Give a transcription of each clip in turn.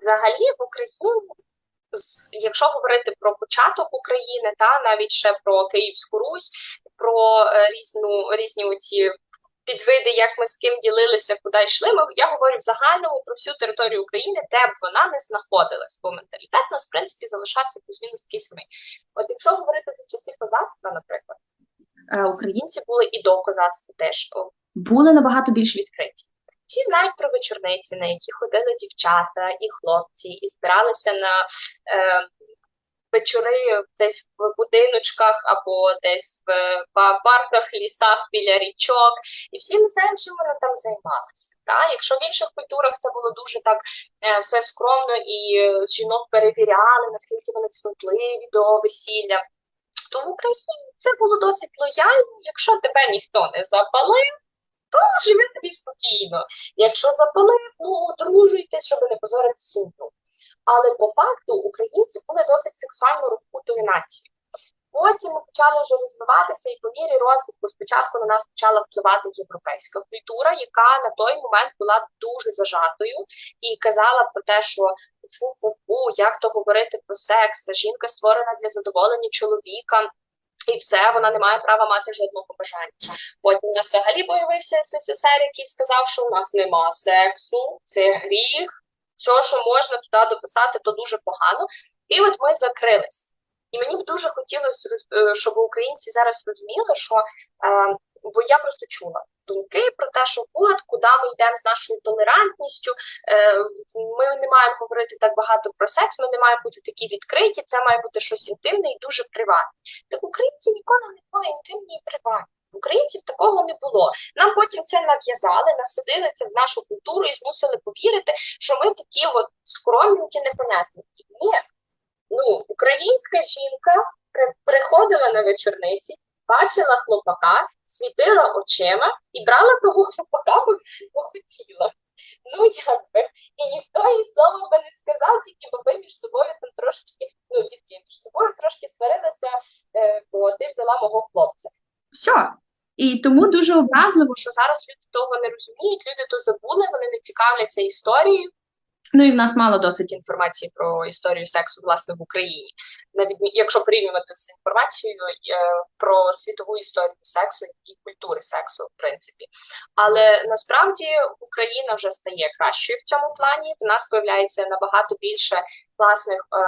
Взагалі в Україні, якщо говорити про початок України, та навіть ще про Київську Русь, про е, різну різні оці підвиди, як ми з ким ділилися, куди йшли. Ми я говорю в загальному про всю територію України, де б вона не знаходилась, бо менталітет нас в принципі залишався плюс-мінус такий самий. От якщо говорити за часи козацтва, наприклад, е, українці були і до козацтва теж були набагато більш відкриті. Всі знають про вечорниці, на які ходили дівчата і хлопці, і збиралися на е, вечори десь в будиночках або десь в па- парках, лісах біля річок. І всі ми знаємо, чим вони там займалися. Та? Якщо в інших культурах це було дуже так е, все скромно, і е, жінок перевіряли, наскільки вони цнотливі до весілля, то в Україні це було досить лояльно. Якщо тебе ніхто не запалив, то живи собі спокійно. Якщо запалив, ну одружуйтесь, щоб не позорити сім'ю. Але по факту українці були досить сексуально розпутою нацією. Потім ми почали вже розвиватися, і по мірі розвитку спочатку на нас почала впливати європейська культура, яка на той момент була дуже зажатою і казала про те, що фу-фу-фу, як то говорити про секс, жінка створена для задоволення чоловіка. І все, вона не має права мати жодного бажання. Потім у нас взагалі появився СССР, який сказав, що у нас нема сексу, це гріх, все, що можна туди дописати, то дуже погано. І от ми закрились. І мені б дуже хотілося, е, щоб українці зараз розуміли, що е, бо я просто чула думки про те, що от куди ми йдемо з нашою толерантністю. Е, ми не маємо говорити так багато про секс, ми не маємо бути такі відкриті, це має бути щось інтимне і дуже приватне. Так українці ніколи не були інтимні і приватні. Українців такого не було. Нам потім це нав'язали, насадили це в нашу культуру і змусили повірити, що ми такі от скромненькі, непонятненькі. Ні, ну, українська жінка приходила на вечорниці, бачила хлопака, світила очима і брала того хлопака, бо хотіла. Ну, як би, і ніхто їй слова би не сказав, тільки бо ви між собою там трошечки, ну, дітки між собою трошки сварилися, е, бо ти взяла мого хлопця. Все. І тому дуже образливо, що зараз люди того не розуміють, люди то забули, вони не цікавляться історією. Ну і в нас мало досить інформації про історію сексу, власне, в Україні. Навіть якщо порівнювати з інформацією е, про світову історію сексу і культури сексу, в принципі. Але насправді Україна вже стає кращою в цьому плані. В нас появляється набагато більше класних е,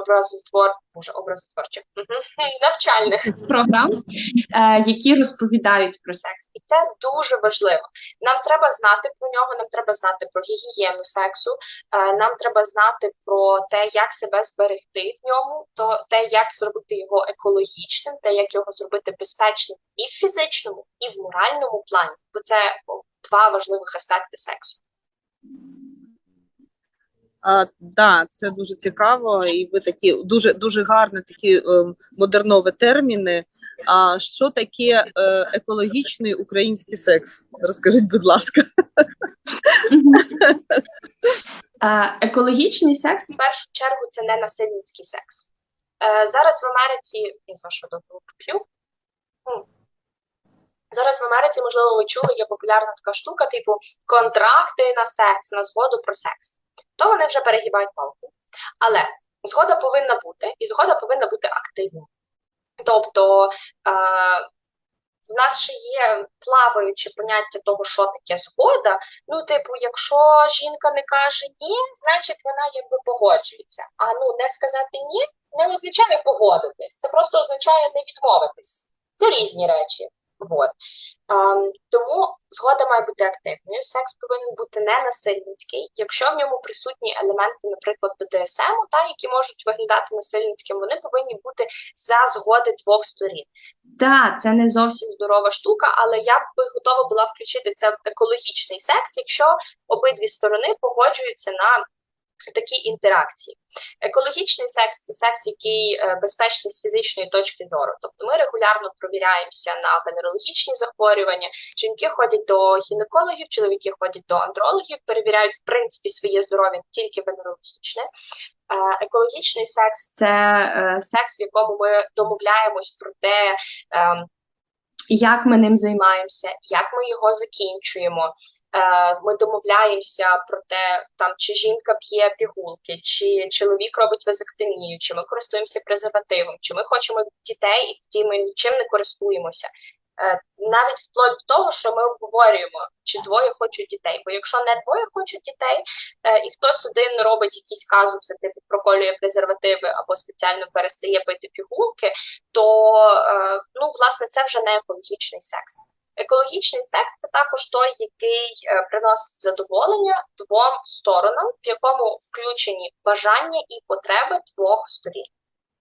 образотвор, боже, образотворчих навчальних програм, е, які розповідають про секс, і це дуже важливо. Нам треба знати про нього, нам треба знати про гігієну сексу. Е, Нам треба знати про те, як себе зберегти в ньому, то те, як зробити його екологічним, те, як його зробити безпечним і в фізичному, і в моральному плані, бо це два важливих аспекти сексу. А, да, це дуже цікаво, і ви такі дуже дуже гарні такі е, модернові терміни. А що таке е, екологічний український секс? Розкажіть, будь ласка. Екологічний секс в першу чергу це не насильницький секс. Е, Зараз в Америці, я з вашого дозволу поп'ю. Зараз в Америці, можливо, ви чули, є популярна така штука, типу контракти на секс, на згоду про секс. То вони вже перегибають палку. Але згода повинна бути, і згода повинна бути активною. Тобто е, в нас ще є плаваюче поняття того, що таке згода. Ну, типу, якщо жінка не каже ні, значить вона якби погоджується. А ну не сказати ні не означає погодитись. Це просто означає не відмовитись. Це різні речі. Вот. Ем, тому згода має бути активною. Секс повинен бути не насильницький. Якщо в ньому присутні елементи, наприклад, БДСМ, та які можуть виглядати насильницьким, вони повинні бути за згоди двох сторін. Так, це не зовсім здорова штука, але я би готова була включити це в екологічний секс, якщо обидві сторони погоджуються на такі інтеракції. Екологічний секс це секс, який е, безпечний з фізичної точки зору. Тобто ми регулярно провіряємося на венерологічні захворювання. Жінки ходять до гінекологів, чоловіки ходять до андрологів, перевіряють в принципі своє здоров'я тільки венерологічне. Е, Екологічний секс це е, секс, в якому ми домовляємось про те. Як ми ним займаємося, як ми його закінчуємо. Е, Ми домовляємося про те, там чи жінка п'є пігулки, чи чоловік робить вазектомію, чи ми користуємося презервативом, чи ми хочемо дітей, і тоді ми нічим не користуємося. Е, Навіть вплоть до того, що ми обговорюємо, чи двоє хочуть дітей. Бо якщо не двоє хочуть дітей, е, і хтось один робить якісь казуси, типу проколює презервативи або спеціально перестає пити пігулки, то е, ну власне це вже не екологічний секс. Екологічний секс це також той, який приносить задоволення двом сторонам, в якому включені бажання і потреби двох сторін.